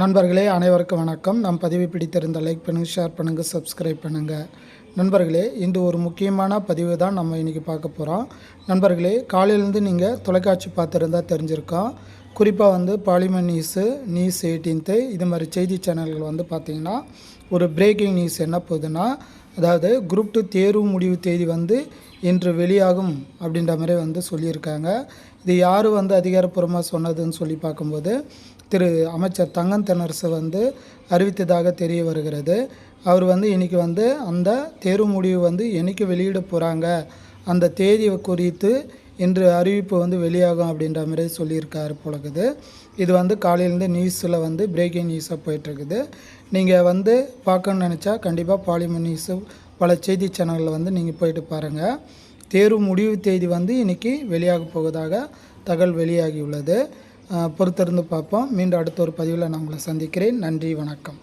நண்பர்களே அனைவருக்கும் வணக்கம். நம் பதிவை பிடித்திருந்த லைக் பண்ணுங்கள் ஷேர் பண்ணுங்கள் சப்ஸ்கிரைப் பண்ணுங்கள் நண்பர்களே இந்த ஒரு முக்கியமான பதிவு தான் நம்ம இன்றைக்கி பார்க்க போகிறோம் நண்பர்களே காலையிலேருந்து நீங்கள் தொலைக்காட்சி பார்த்துருந்தா தெரிஞ்சிருக்கோம். குறிப்பாக வந்து பாலிமர் நியூஸு நியூஸ் எயிட்டீன்த்து இது மாதிரி செய்தி சேனல்கள் வந்து பார்த்திங்கன்னா ஒரு பிரேக்கிங் நியூஸ் என்ன போகுதுன்னா அதாவது குரூப் டூ தேர்வு முடிவு தேதி வந்து இன்று வெளியாகும் அப்படின்ற மாதிரி வந்து சொல்லியிருக்காங்க. இது யார் வந்து அதிகாரப்பூர்வமாக சொன்னதுன்னு சொல்லி பார்க்கும்போது திரு அமைச்சர் தங்கன் தென்னரசு வந்து அறிவித்ததாக தெரிய வருகிறது. அவர் வந்து இன்றைக்கி வந்து அந்த தேர்வு முடிவு வந்து என்னைக்கு வெளியிட போகிறாங்க அந்த தேதி குறித்து இன்று அறிவிப்பு வந்து வெளியாகும் அப்படின்ற மாதிரி சொல்லியிருக்காரு போலக்குது. இது வந்து காலையிலேருந்து நியூஸில் வந்து பிரேக்கிங் நியூஸாக போயிட்டுருக்குது நீங்கள் வந்து பார்க்கணுன்னு நினச்சா கண்டிப்பாக பாலிமர் நியூஸு பல செய்தி சேனலில் வந்து நீங்கள் போயிட்டு பாருங்கள் தேர்வு முடிவு தேதி வந்து இன்றைக்கி வெளியாக போவதாக தகவல் வெளியாகியுள்ளது. பொறுத்திருந்து பார்ப்போம். மீண்டும் அடுத்த ஒரு பதிவில் நான் உங்களை சந்திக்கிறேன். நன்றி வணக்கம்.